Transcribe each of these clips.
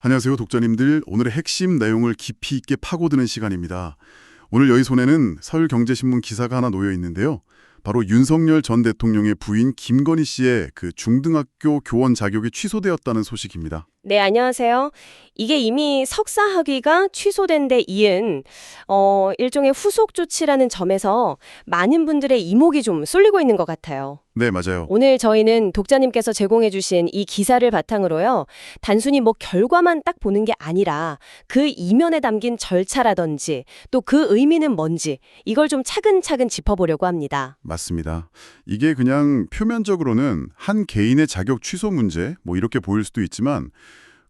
안녕하세요, 독자님들. 오늘의 핵심 내용을 깊이 있게 파고드는 시간입니다. 오늘 여기 손에는 서울경제신문 기사가 하나 놓여 있는데요. 바로 윤석열 전 대통령의 부인 김건희 씨의 그 중등학교 교원 자격이 취소되었다는 소식입니다. 네, 안녕하세요. 이게 이미 석사 학위가 취소된 데 이은 어, 일종의 후속 조치라는 점에서 많은 분들의 이목이 좀 쏠리고 있는 것 같아요. 네, 맞아요. 오늘 저희는 독자님께서 제공해 주신 이 기사를 바탕으로요. 단순히 뭐 결과만 딱 보는 게 아니라 그 이면에 담긴 절차라든지 또 그 의미는 뭔지 이걸 좀 차근차근 짚어보려고 합니다. 맞습니다. 이게 그냥 표면적으로는 한 개인의 자격 취소 문제 뭐 이렇게 보일 수도 있지만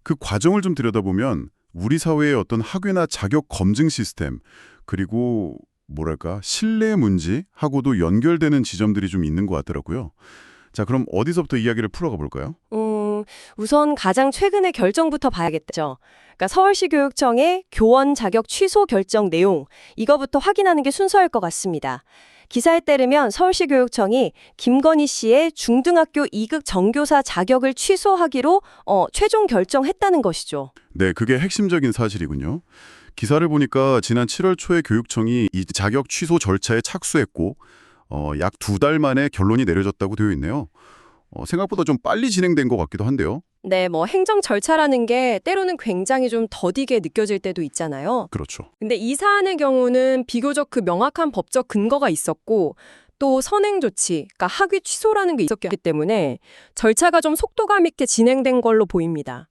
그 과정을 좀 들여다보면 우리 사회의 어떤 학위나 자격 검증 시스템 그리고 뭐랄까 신뢰 문제하고도 연결되는 지점들이 좀 있는 것 같더라고요. 자, 그럼 어디서부터 이야기를 풀어가 볼까요? 음, 우선 가장 최근의 결정부터 봐야겠죠. 그러니까 서울시 교육청의 교원 자격 취소 결정 내용, 이거부터 확인하는 게 순서일 것 같습니다. 기사에 따르면 서울시 교육청이 김건희 씨의 중등학교 2급 정교사 자격을 취소하기로 어, 최종 결정했다는 것이죠. 네, 그게 핵심적인 사실이군요. 기사를 보니까 지난 7월 초에 교육청이 이 자격 취소 절차에 착수했고 어, 약 두 달 만에 결론이 내려졌다고 되어 있네요. 어, 생각보다 좀 빨리 진행된 것 같기도 한데요. 네, 뭐 행정 절차라는 게 때로는 굉장히 좀 더디게 느껴질 때도 있잖아요. 그렇죠. 근데 이 사안의 경우는 비교적 그 명확한 법적 근거가 있었고 또 선행 조치, 그러니까 학위 취소라는 게 있었기 때문에 절차가 좀 속도감 있게 진행된 걸로 보입니다.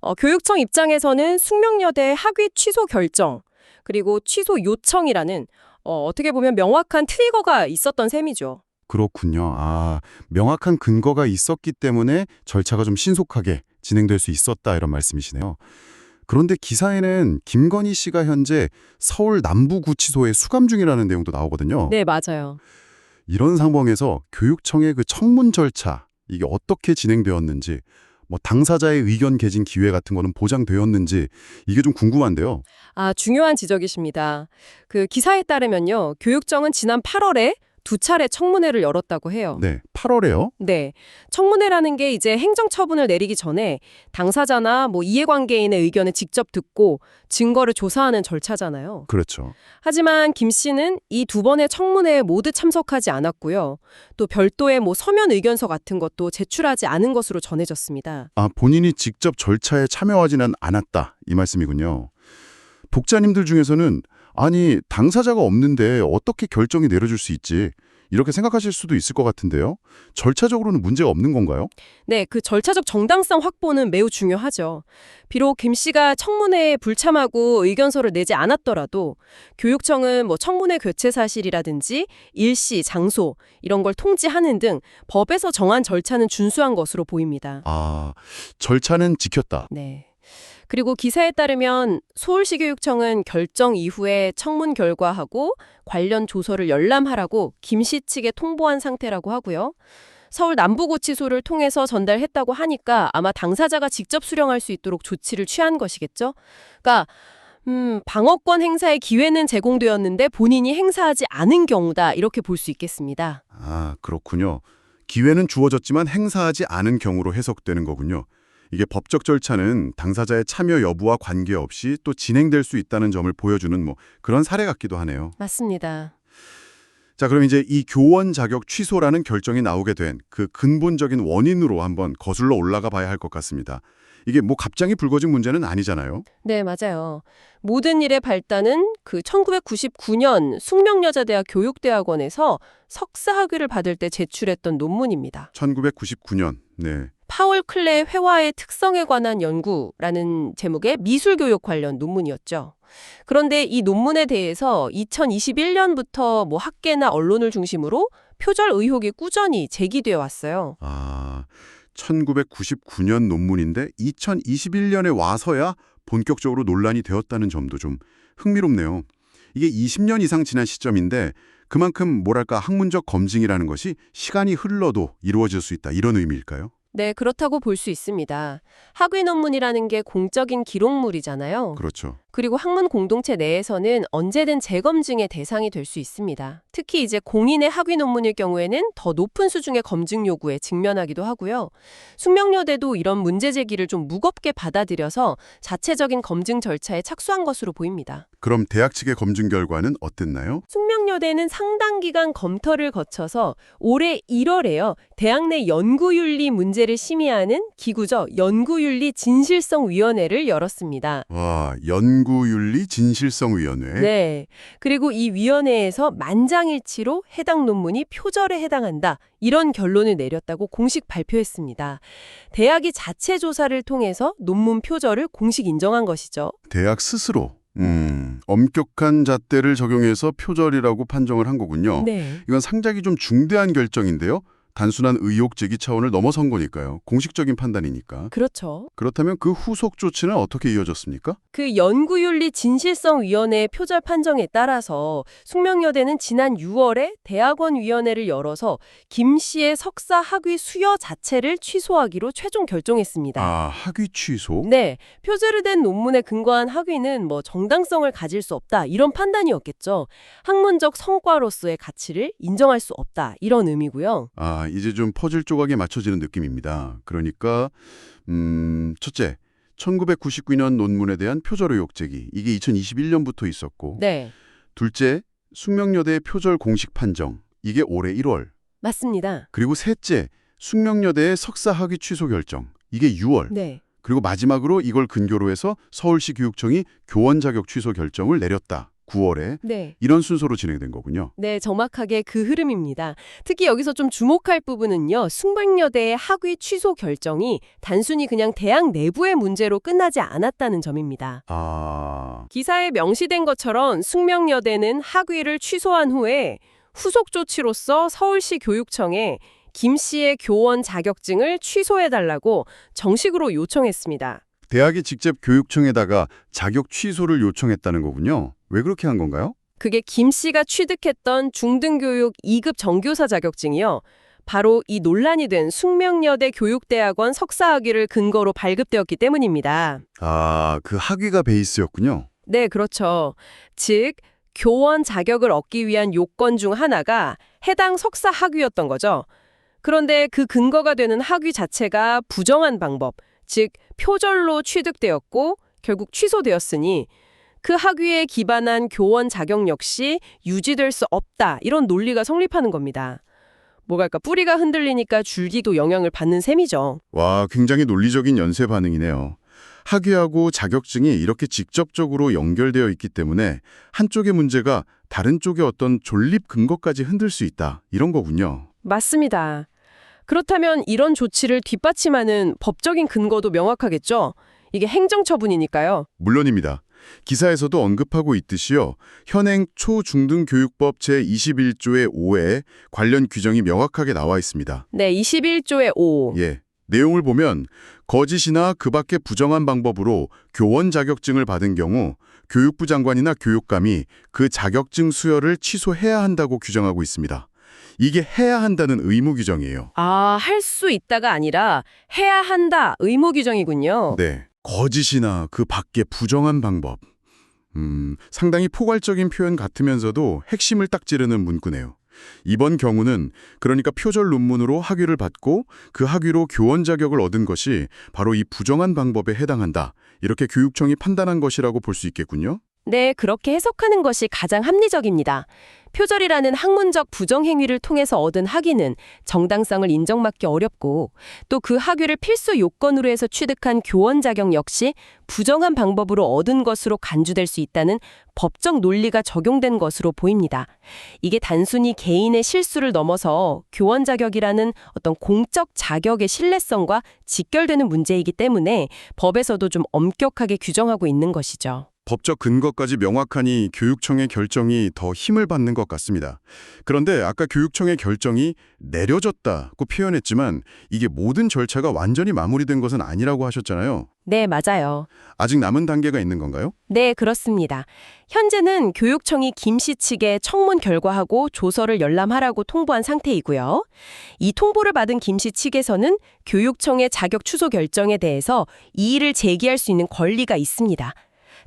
어, 교육청 입장에서는 숙명여대 학위 취소 결정 그리고 취소 요청이라는 어, 어떻게 보면 명확한 트리거가 있었던 셈이죠. 그렇군요. 아, 명확한 근거가 있었기 때문에 절차가 좀 신속하게 진행될 수 있었다 이런 말씀이시네요. 그런데 기사에는 김건희 씨가 현재 서울 남부구치소에 수감 중이라는 내용도 나오거든요. 네, 맞아요. 이런 상황에서 교육청의 그 청문 절차 이게 어떻게 진행되었는지 뭐 당사자의 의견 개진 기회 같은 거는 보장되었는지 이게 좀 궁금한데요. 아, 중요한 지적이십니다. 그 기사에 따르면요. 교육청은 지난 8월에 두 차례 청문회를 열었다고 해요. 네, 8월에요. 네. 청문회라는 게 이제 행정 처분을 내리기 전에 당사자나 뭐 이해관계인의 의견을 직접 듣고 증거를 조사하는 절차잖아요. 그렇죠. 하지만 김 씨는 이 두 번의 청문회에 모두 참석하지 않았고요. 또 별도의 뭐 서면 의견서 같은 것도 제출하지 않은 것으로 전해졌습니다. 아, 본인이 직접 절차에 참여하지는 않았다 이 말씀이군요. 독자님들 중에서는 아니 당사자가 없는데 어떻게 결정이 내려질 수 있지 이렇게 생각하실 수도 있을 것 같은데요. 절차적으로는 문제가 없는 건가요? 네, 그 절차적 정당성 확보는 매우 중요하죠. 비록 김 씨가 청문회에 불참하고 의견서를 내지 않았더라도 교육청은 뭐 청문회 개최 사실이라든지 일시, 장소 이런 걸 통지하는 등 법에서 정한 절차는 준수한 것으로 보입니다. 아, 절차는 지켰다. 네. 그리고 기사에 따르면 서울시 교육청은 결정 이후에 청문 결과하고 관련 조서를 열람하라고 김 씨 측에 통보한 상태라고 하고요. 서울 남부고치소를 통해서 전달했다고 하니까 아마 당사자가 직접 수령할 수 있도록 조치를 취한 것이겠죠. 그러니까 음, 방어권 행사의 기회는 제공되었는데 본인이 행사하지 않은 경우다 이렇게 볼 수 있겠습니다. 아, 그렇군요. 기회는 주어졌지만 행사하지 않은 경우로 해석되는 거군요. 이게 법적 절차는 당사자의 참여 여부와 관계없이 또 진행될 수 있다는 점을 보여주는 뭐 그런 사례 같기도 하네요. 맞습니다. 자, 그럼 이제 이 교원 자격 취소라는 결정이 나오게 된 그 근본적인 원인으로 한번 거슬러 올라가 봐야 할 것 같습니다. 이게 뭐 갑자기 불거진 문제는 아니잖아요. 네, 맞아요. 모든 일의 발단은 그 1999년 숙명여자대학 교육대학원에서 석사 학위를 받을 때 제출했던 논문입니다. 1999년. 네. 파월 클레 회화의 특성에 관한 연구라는 제목의 미술 교육 관련 논문이었죠. 그런데 이 논문에 대해서 2021년부터 뭐 학계나 언론을 중심으로 표절 의혹이 꾸준히 제기되어 왔어요. 아, 1999년 논문인데 2021년에 와서야 본격적으로 논란이 되었다는 점도 좀 흥미롭네요. 이게 20년 이상 지난 시점인데 그만큼 뭐랄까 학문적 검증이라는 것이 시간이 흘러도 이루어질 수 있다 이런 의미일까요? 네, 그렇다고 볼 수 있습니다. 학위 논문이라는 게 공적인 기록물이잖아요. 그렇죠. 그리고 학문 공동체 내에서는 언제든 재검증의 대상이 될 수 있습니다. 특히 이제 공인의 학위 논문일 경우에는 더 높은 수준의 검증 요구에 직면하기도 하고요. 숙명여대도 이런 문제 제기를 좀 무겁게 받아들여서 자체적인 검증 절차에 착수한 것으로 보입니다. 그럼 대학 측의 검증 결과는 어땠나요? 숙명여대는 상당 기간 검토를 거쳐서 올해 1월에요. 대학 내 연구윤리 문제를 심의하는 기구죠. 연구윤리 진실성위원회를 열었습니다. 와, 연구윤리 진실성위원회. 네. 그리고 이 위원회에서 만장일치로 해당 논문이 표절에 해당한다. 이런 결론을 내렸다고 공식 발표했습니다. 대학이 자체 조사를 통해서 논문 표절을 공식 인정한 것이죠. 대학 스스로 음, 엄격한 잣대를 적용해서 표절이라고 판정을 한 거군요. 네. 이건 상당히 좀 중대한 결정인데요. 단순한 의혹 제기 차원을 넘어선 거니까요. 공식적인 판단이니까. 그렇죠. 그렇다면 그 후속 조치는 어떻게 이어졌습니까? 그 연구윤리 진실성위원회의 표절 판정에 따라서 숙명여대는 지난 6월에 대학원위원회를 열어서 김 씨의 석사 학위 수여 자체를 취소하기로 최종 결정했습니다. 아, 학위 취소? 네, 표절이 된 논문에 근거한 학위는 뭐 정당성을 가질 수 없다 이런 판단이었겠죠. 학문적 성과로서의 가치를 인정할 수 없다 이런 의미고요. 아, 이제 좀 퍼즐 조각에 맞춰지는 느낌입니다. 그러니까 음, 첫째, 1999년 논문에 대한 표절 의혹 제기. 이게 2021년부터 있었고. 네, 둘째, 숙명여대의 표절 공식 판정. 이게 올해 1월. 맞습니다. 그리고 셋째, 숙명여대의 석사 학위 취소 결정. 이게 6월. 네. 그리고 마지막으로 이걸 근거로 해서 서울시 교육청이 교원 자격 취소 결정을 내렸다. 9월에. 네. 이런 순서로 진행된 거군요. 네, 정확하게 그 흐름입니다. 특히 여기서 좀 주목할 부분은요. 숙명여대의 학위 취소 결정이 단순히 그냥 대학 내부의 문제로 끝나지 않았다는 점입니다. 아, 기사에 명시된 것처럼 숙명여대는 학위를 취소한 후에 후속 조치로서 서울시 교육청에 김 씨의 교원 자격증을 취소해달라고 정식으로 요청했습니다. 대학이 직접 교육청에다가 자격 취소를 요청했다는 거군요. 왜 그렇게 한 건가요? 그게 김 씨가 취득했던 중등교육 2급 정교사 자격증이요. 바로 이 논란이 된 숙명여대 교육대학원 석사학위를 근거로 발급되었기 때문입니다. 아, 그 학위가 베이스였군요. 네, 그렇죠. 즉, 교원 자격을 얻기 위한 요건 중 하나가 해당 석사 학위였던 거죠. 그런데 그 근거가 되는 학위 자체가 부정한 방법, 즉 표절로 취득되었고 결국 취소되었으니 그 학위에 기반한 교원 자격 역시 유지될 수 없다. 이런 논리가 성립하는 겁니다. 뭐랄까 뿌리가 흔들리니까 줄기도 영향을 받는 셈이죠. 와, 굉장히 논리적인 연쇄 반응이네요. 학위하고 자격증이 이렇게 직접적으로 연결되어 있기 때문에 한쪽의 문제가 다른 쪽의 어떤 존립 근거까지 흔들 수 있다. 이런 거군요. 맞습니다. 그렇다면 이런 조치를 뒷받침하는 법적인 근거도 명확하겠죠? 이게 행정처분이니까요. 물론입니다. 기사에서도 언급하고 있듯이요. 현행 초중등교육법 제21조의 5에 관련 규정이 명확하게 나와 있습니다. 네, 21조의 5. 예. 내용을 보면 거짓이나 그 밖의 부정한 방법으로 교원 자격증을 받은 경우 교육부 장관이나 교육감이 그 자격증 수여를 취소해야 한다고 규정하고 있습니다. 이게 해야 한다는 의무 규정이에요. 아, 할 수 있다가 아니라 해야 한다. 의무 규정이군요. 네. 거짓이나 그 밖의 부정한 방법. 음, 상당히 포괄적인 표현 같으면서도 핵심을 딱 찌르는 문구네요. 이번 경우는 그러니까 표절 논문으로 학위를 받고 그 학위로 교원 자격을 얻은 것이 바로 이 부정한 방법에 해당한다. 이렇게 교육청이 판단한 것이라고 볼 수 있겠군요. 네, 그렇게 해석하는 것이 가장 합리적입니다. 표절이라는 학문적 부정 행위를 통해서 얻은 학위는 정당성을 인정받기 어렵고 또 그 학위를 필수 요건으로 해서 취득한 교원 자격 역시 부정한 방법으로 얻은 것으로 간주될 수 있다는 법적 논리가 적용된 것으로 보입니다. 이게 단순히 개인의 실수를 넘어서 교원 자격이라는 어떤 공적 자격의 신뢰성과 직결되는 문제이기 때문에 법에서도 좀 엄격하게 규정하고 있는 것이죠. 법적 근거까지 명확하니 교육청의 결정이 더 힘을 받는 것 같습니다. 그런데 아까 교육청의 결정이 내려졌다고 표현했지만 이게 모든 절차가 완전히 마무리된 것은 아니라고 하셨잖아요. 네, 맞아요. 아직 남은 단계가 있는 건가요? 네, 그렇습니다. 현재는 교육청이 김 씨 측에 청문 결과하고 조서를 열람하라고 통보한 상태이고요. 이 통보를 받은 김 씨 측에서는 교육청의 자격 취소 결정에 대해서 이의를 제기할 수 있는 권리가 있습니다.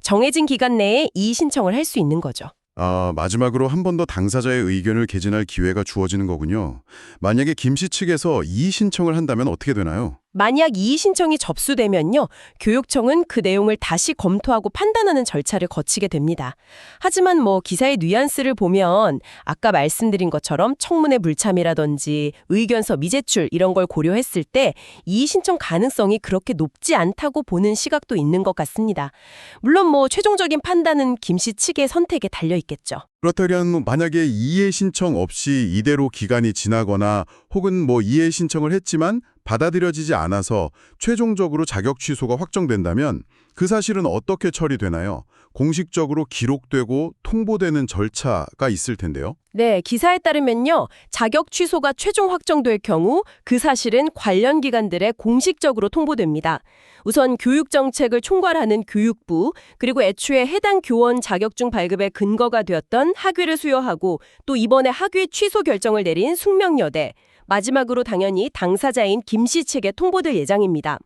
정해진 기간 내에 이의 신청을 할 수 있는 거죠. 아, 마지막으로 한 번 더 당사자의 의견을 개진할 기회가 주어지는 거군요. 만약에 김 씨 측에서 이의 신청을 한다면 어떻게 되나요? 만약 이의 신청이 접수되면요, 교육청은 그 내용을 다시 검토하고 판단하는 절차를 거치게 됩니다. 하지만 뭐 기사의 뉘앙스를 보면 아까 말씀드린 것처럼 청문회 불참이라든지 의견서 미제출 이런 걸 고려했을 때 이의 신청 가능성이 그렇게 높지 않다고 보는 시각도 있는 것 같습니다. 물론 뭐 최종적인 판단은 김씨 측의 선택에 달려 있겠죠. 그렇다면 만약에 이해 신청 없이 이대로 기간이 지나거나 혹은 뭐 이해 신청을 했지만 받아들여지지 않아서 최종적으로 자격 취소가 확정된다면 그 사실은 어떻게 처리되나요? 공식적으로 기록되고 통보되는 절차가 있을 텐데요. 네, 기사에 따르면요. 자격 취소가 최종 확정될 경우 그 사실은 관련 기관들에 공식적으로 통보됩니다. 우선 교육 정책을 총괄하는 교육부, 그리고 애초에 해당 교원 자격증 발급의 근거가 되었던 학위를 수여하고 또 이번에 학위 취소 결정을 내린 숙명여대, 마지막으로 당연히 당사자인 김 씨 측에 통보될 예정입니다.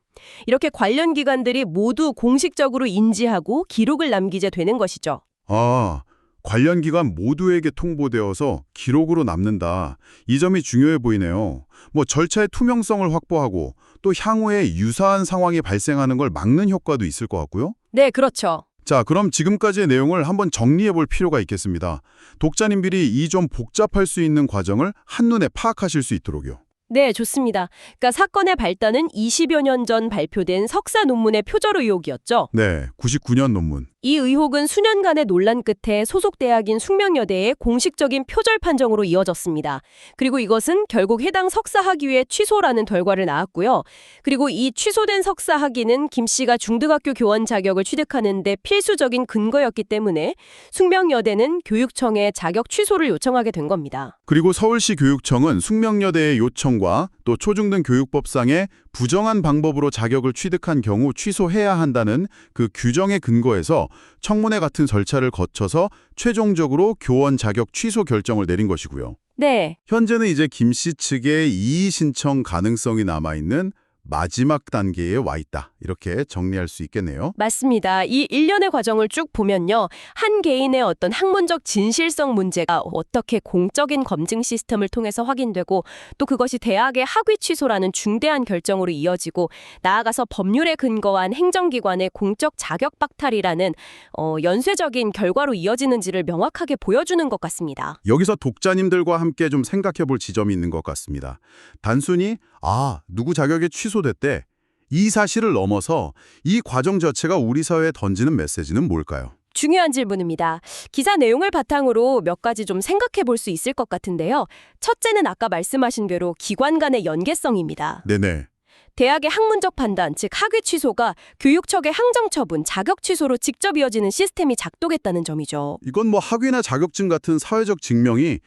이렇게 관련 기관들이 모두 공식적으로 인지하고 기록을 남기게 되는 것이죠. 아, 관련 기관 모두에게 통보되어서 기록으로 남는다. 이 점이 중요해 보이네요. 뭐 절차의 투명성을 확보하고 또 향후에 유사한 상황이 발생하는 걸 막는 효과도 있을 것 같고요. 네, 그렇죠. 자, 그럼 지금까지의 내용을 한번 정리해 볼 필요가 있겠습니다. 독자님들이 이 좀 복잡할 수 있는 과정을 한눈에 파악하실 수 있도록요. 네, 좋습니다. 그러니까 사건의 발단은 20여 년 전 발표된 석사 논문의 표절 의혹이었죠. 네, 99년 논문. 이 의혹은 수년간의 논란 끝에 소속 대학인 숙명여대의 공식적인 표절 판정으로 이어졌습니다. 그리고 이것은 결국 해당 석사 학위의 취소라는 결과를 낳았고요. 그리고 이 취소된 석사 학위는 김 씨가 중등학교 교원 자격을 취득하는 데 필수적인 근거였기 때문에 숙명여대는 교육청에 자격 취소를 요청하게 된 겁니다. 그리고 서울시 교육청은 숙명여대의 요청과 또 초중등 교육법상의 부정한 방법으로 자격을 취득한 경우 취소해야 한다는 그 규정의 근거에서 청문회 같은 절차를 거쳐서 최종적으로 교원 자격 취소 결정을 내린 것이고요. 네, 현재는 이제 김 씨 측의 이의 신청 가능성이 남아있는 마지막 단계에 와 있다. 이렇게 정리할 수 있겠네요. 맞습니다. 이 일련의 과정을 쭉 보면요. 한 개인의 어떤 학문적 진실성 문제가 어떻게 공적인 검증 시스템을 통해서 확인되고 또 그것이 대학의 학위 취소라는 중대한 결정으로 이어지고 나아가서 법률에 근거한 행정기관의 공적 자격 박탈이라는 어, 연쇄적인 결과로 이어지는지를 명확하게 보여주는 것 같습니다. 여기서 독자님들과 함께 좀 생각해 볼 지점이 있는 것 같습니다. 단순히 아, 누구 자격이 취소됐대. 이 사실을 넘어서 이 과정 자체가 우리 사회에 던지는 메시지는 뭘까요? 중요한 질문입니다. 기사 내용을 바탕으로 몇 가지 좀 생각해 볼 수 있을 것 같은데요. 첫째는 아까 말씀하신 대로 기관 간의 연계성입니다. 네네. 대학의 학문적 판단, 즉 학위 취소가 교육청의 항정 처분, 자격 취소로 직접 이어지는 시스템이 작동했다는 점이죠. 이건 뭐 학위나 자격증 같은 사회적 증명이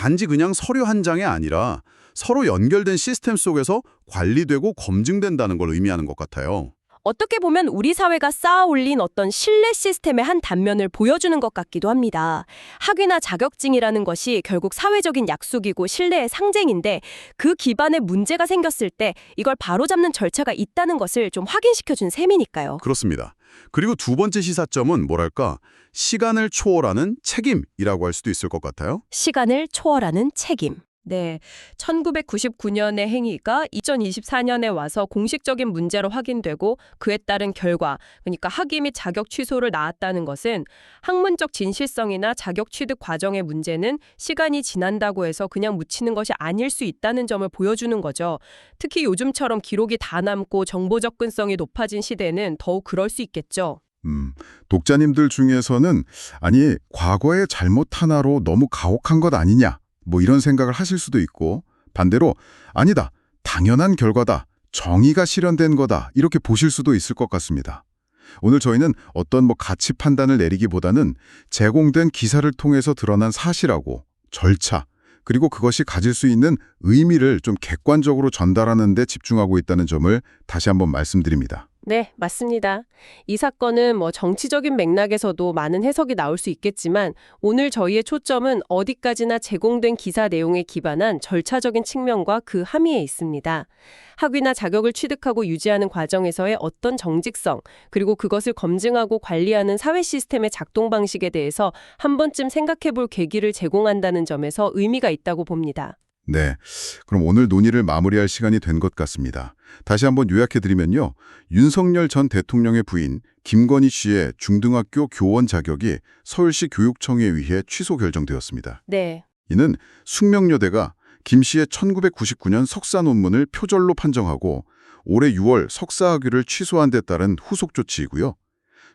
단지 그냥 서류 한 장이 아니라 서로 연결된 시스템 속에서 관리되고 검증된다는 걸 의미하는 것 같아요. 어떻게 보면 우리 사회가 쌓아 올린 어떤 신뢰 시스템의 한 단면을 보여주는 것 같기도 합니다. 학위나 자격증이라는 것이 결국 사회적인 약속이고 신뢰의 상징인데 그 기반에 문제가 생겼을 때 이걸 바로잡는 절차가 있다는 것을 좀 확인시켜준 셈이니까요. 그렇습니다. 그리고 두 번째 시사점은 뭐랄까 시간을 초월하는 책임이라고 할 수도 있을 것 같아요. 시간을 초월하는 책임. 네. 1999년의 행위가 2024년에 와서 공식적인 문제로 확인되고 그에 따른 결과, 그러니까 학위 및 자격 취소를 낳았다는 것은 학문적 진실성이나 자격 취득 과정의 문제는 시간이 지난다고 해서 그냥 묻히는 것이 아닐 수 있다는 점을 보여주는 거죠. 특히 요즘처럼 기록이 다 남고 정보 접근성이 높아진 시대는 더욱 그럴 수 있겠죠. 음, 독자님들 중에서는 아니 과거의 잘못 하나로 너무 가혹한 것 아니냐 뭐 이런 생각을 하실 수도 있고 반대로 아니다 당연한 결과다 정의가 실현된 거다 이렇게 보실 수도 있을 것 같습니다. 오늘 저희는 어떤 뭐 가치 판단을 내리기보다는 제공된 기사를 통해서 드러난 사실하고 절차 그리고 그것이 가질 수 있는 의미를 좀 객관적으로 전달하는 데 집중하고 있다는 점을 다시 한번 말씀드립니다. 네, 맞습니다. 이 사건은 뭐 정치적인 맥락에서도 많은 해석이 나올 수 있겠지만 오늘 저희의 초점은 어디까지나 제공된 기사 내용에 기반한 절차적인 측면과 그 함의에 있습니다. 학위나 자격을 취득하고 유지하는 과정에서의 어떤 정직성, 그리고 그것을 검증하고 관리하는 사회 시스템의 작동 방식에 대해서 한 번쯤 생각해 볼 계기를 제공한다는 점에서 의미가 있다고 봅니다. 네. 그럼 오늘 논의를 마무리할 시간이 된 것 같습니다. 다시 한번 요약해드리면요. 윤석열 전 대통령의 부인 김건희 씨의 중등학교 교원 자격이 서울시 교육청에 의해 취소 결정되었습니다. 네. 이는 숙명여대가 김 씨의 1999년 석사 논문을 표절로 판정하고 올해 6월 석사학위를 취소한 데 따른 후속 조치이고요.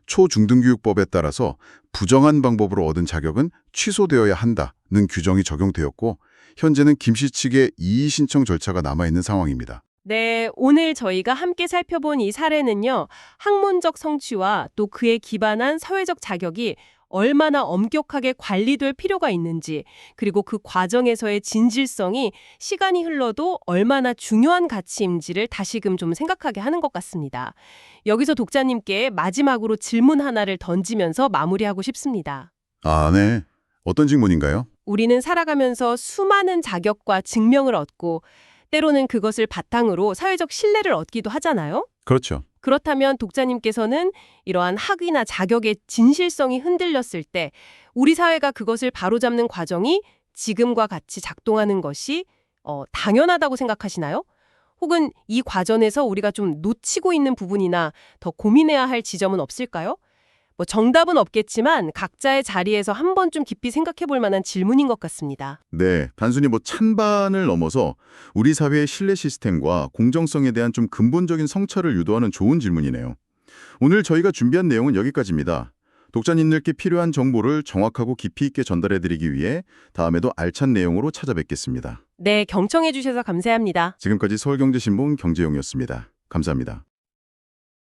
초중등교육법에 따라서 부정한 방법으로 얻은 자격은 취소되어야 한다는 규정이 적용되었고 현재는 김씨 측의 이의 신청 절차가 남아있는 상황입니다. 네, 오늘 저희가 함께 살펴본 이 사례는요, 학문적 성취와 또 그에 기반한 사회적 자격이 얼마나 엄격하게 관리될 필요가 있는지, 그리고 그 과정에서의 진실성이 시간이 흘러도 얼마나 중요한 가치인지를 다시금 좀 생각하게 하는 것 같습니다. 여기서 독자님께 마지막으로 질문 하나를 던지면서 마무리하고 싶습니다. 아, 네. 어떤 질문인가요? 우리는 살아가면서 수많은 자격과 증명을 얻고 때로는 그것을 바탕으로 사회적 신뢰를 얻기도 하잖아요. 그렇죠. 그렇다면 독자님께서는 이러한 학위나 자격의 진실성이 흔들렸을 때 우리 사회가 그것을 바로잡는 과정이 지금과 같이 작동하는 것이 어, 당연하다고 생각하시나요? 혹은 이 과정에서 우리가 좀 놓치고 있는 부분이나 더 고민해야 할 지점은 없을까요? 뭐 정답은 없겠지만 각자의 자리에서 한번좀 깊이 생각해 볼 만한 질문인 것 같습니다. 네, 단순히 뭐 찬반을 넘어서 우리 사회의 신뢰 시스템과 공정성에 대한 좀 근본적인 성찰을 유도하는 좋은 질문이네요. 오늘 저희가 준비한 내용은 여기까지입니다. 독자님들께 필요한 정보를 정확하고 깊이 있게 전달해드리기 위해 다음에도 알찬 내용으로 찾아뵙겠습니다. 네, 경청해 주셔서 감사합니다. 지금까지 서울경제신문 경제용이었습니다. 감사합니다.